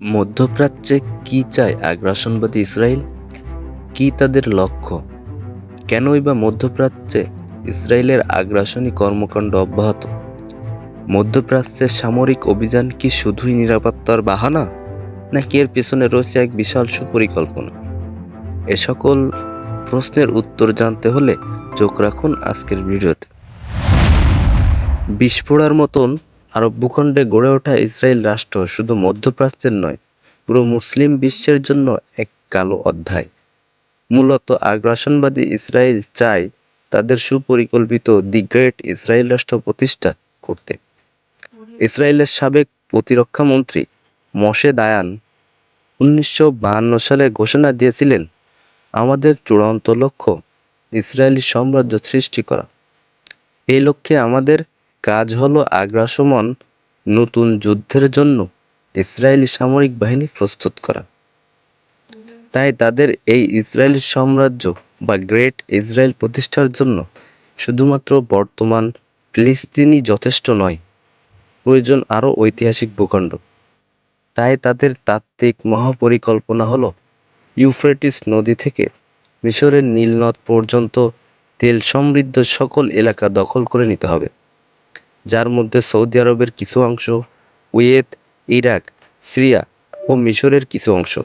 মধ্যপ্রাচ্যে কী চায় আগ্রাসনবাদী ইসরায়েল? কী তাদের লক্ষ্য? কেনই বা মধ্যপ্রাচ্যে ইসরায়েলের আগ্রাসনী কর্মকাণ্ড অব্যাহত? মধ্যপ্রাচ্যের সামরিক অভিযান কি শুধুই নিরাপত্তার বাহানা, নাকি এর পেছনে রয়েছে এক বিশাল সুপরিকল্পনা? এ সকল প্রশ্নের উত্তর জানতে হলে চোখ রাখুন আজকের ভিডিওতে। বিস্ফোরার মতন আরব ভূখণ্ডে গড়ে ওঠা ইসরায়েল রাষ্ট্র শুধু মধ্যপ্রাচ্যের নয়, পুরো মুসলিম বিশ্বের জন্য এক কালো অধ্যায়। মূলত আগ্রাসনবাদী ইসরায়েল চায় তাদের সুপরিকল্পিত দি গ্রেট ইসরায়েল রাষ্ট্র প্রতিষ্ঠা করতে। ইসরায়েলের সাবেক প্রতিরক্ষা মন্ত্রী মশে দায়ান উনিশশো সালে ঘোষণা দিয়েছিলেন, আমাদের চূড়ান্ত লক্ষ্য ইসরায়েলি সাম্রাজ্য সৃষ্টি করা। এই লক্ষ্যে আমাদের কাজ হলো আগ্রাসমন নতুন যুদ্ধের জন্য ইসরায়েলি সামরিক বাহিনী প্রস্তুত করা। তাই তাদের এই ইসরায়েলি সাম্রাজ্য বা গ্রেট ইসরায়েল প্রতিষ্ঠার জন্য শুধুমাত্র বর্তমান ফিলিস্তিনি যথেষ্ট নয়, প্রয়োজন আরও ঐতিহাসিক ভূখণ্ড। তাই তাদের তাত্ত্বিক মহাপরিকল্পনা হলো ইউফ্রেটিস নদী থেকে মিশরের নীলনদ পর্যন্ত তেল সমৃদ্ধ সকল এলাকা দখল করে নিতে হবে। যার মধ্যে সৌদি আরবের কিছু অংশ, কুয়েত, ইরাক, সিরিয়া ও মিশরের কিছু অংশ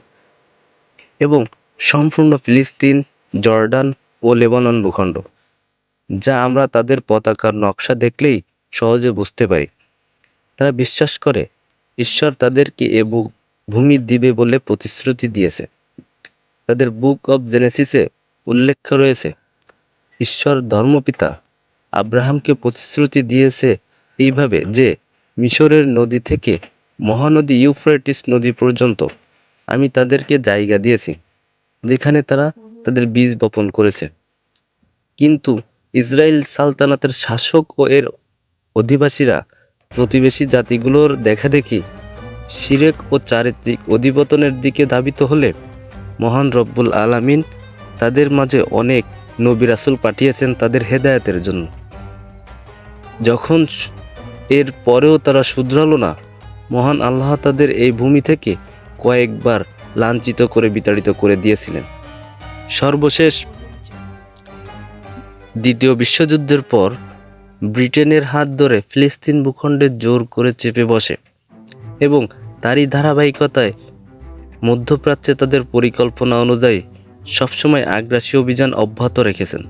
এবং সম্পূর্ণ ফিলিস্তিন, জর্ডান ও লেবানন ভূখণ্ড, যা আমরা তাদের পতাকার নকশা দেখলেই সহজে বুঝতে পারি। তারা বিশ্বাস করে, ঈশ্বর তাদেরকে এ ভূমি দিবে বলে প্রতিশ্রুতি দিয়েছে। তাদের বুক অব জেনেসিসে উল্লেখ রয়েছে, ঈশ্বর ধর্মপিতা আব্রাহামকে প্রতিশ্রুতি দিয়েছে এইভাবে যে মিশরের নদী থেকে মহানদী ইউফ্রেটিস নদী পর্যন্ত আমি তাদেরকে জায়গা দিয়েছি, যেখানে তারা তাদের বীজ বপন করেছে। কিন্তু ইসরায়েল সালতানাতের শাসক ও এর অধিবাসীরা প্রতিবেশী জাতিগুলোর দেখাদেখি শিরেক ও চারিত্রিক অধিপতনের দিকে ধাবিত হলে মহান রব্বুল আলামিন তাদের মাঝে অনেক নবী রাসূল পাঠিয়েছেন তাদের হেদায়তের জন্য। যখন এর পরেও তারা শুধরালো না। মহান আল্লাহ তাদের এই ভূমি থেকে কয়েকবার লাঞ্ছিত করে বিতাড়িত করে দিয়েছিলেন। সর্বশেষ দ্বিতীয় বিশ্বযুদ্ধের পর ব্রিটেনের হাত ধরে ফিলিস্তিন ভূখণ্ডে জোর করে চেপে বসে এবং তারই ধারাবাহিকতায় মধ্যপ্রাচ্যে তাদের পরিকল্পনা অনুযায়ী সবসময় আগ্রাসী অভিযান অব্যাহত রেখেছেন।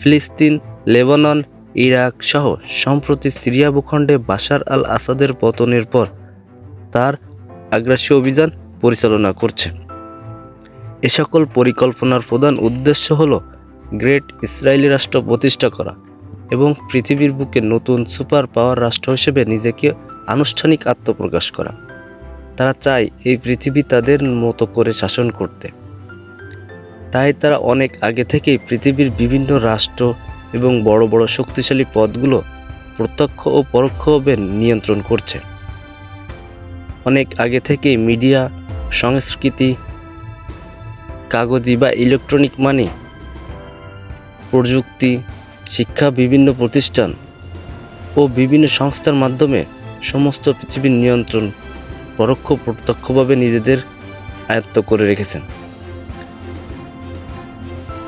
ফিলিস্তিন, লেবানন ইরাক সহ সম্প্রতি সিরিয়া ভূখণ্ডে বাশার আল আসাদের পতনের পর তার আগ্রাসী অভিযান পরিচালনা করছে। এ সকল পরিকল্পনার প্রধান উদ্দেশ্য হল গ্রেট ইসরায়েলি রাষ্ট্র প্রতিষ্ঠা করা এবং পৃথিবীর বুকে নতুন সুপার পাওয়ার রাষ্ট্র হিসেবে নিজেকে আনুষ্ঠানিক আত্মপ্রকাশ করা। তারা চায় এই পৃথিবী তাদের মতো করে শাসন করতে। তাই তারা অনেক আগে থেকেই পৃথিবীর বিভিন্ন রাষ্ট্র এবং বড় বড় শক্তিশালী পদগুলো প্রত্যক্ষ ও পরোক্ষভাবে নিয়ন্ত্রণ করছে। অনেক আগে থেকেই মিডিয়া, সংস্কৃতি কাগজি বা ইলেকট্রনিক মানি প্রযুক্তি, শিক্ষা, বিভিন্ন প্রতিষ্ঠান ও বিভিন্ন সংস্থার মাধ্যমে সমস্ত পৃথিবীর নিয়ন্ত্রণ, পরোক্ষ প্রত্যক্ষভাবে নিজেদের আয়ত্ত করে রেখেছেন।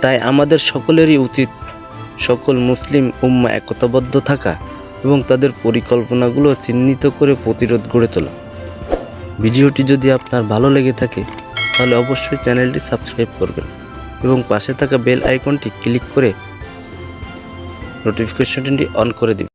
তাই আমাদের সকলেরই উচিত সকল মুসলিম উম্মা একতাবদ্ধ থাকা এবং তাদের পরিকল্পনাগুলো চিহ্নিত করে প্রতিরোধ গড়ে তোলা। ভিডিওটি যদি আপনার ভালো লেগে থাকে, তাহলে অবশ্যই চ্যানেলটি সাবস্ক্রাইব করবেন এবং পাশে থাকা বেল আইকনটি ক্লিক করে নোটিফিকেশনটি অন করে দিন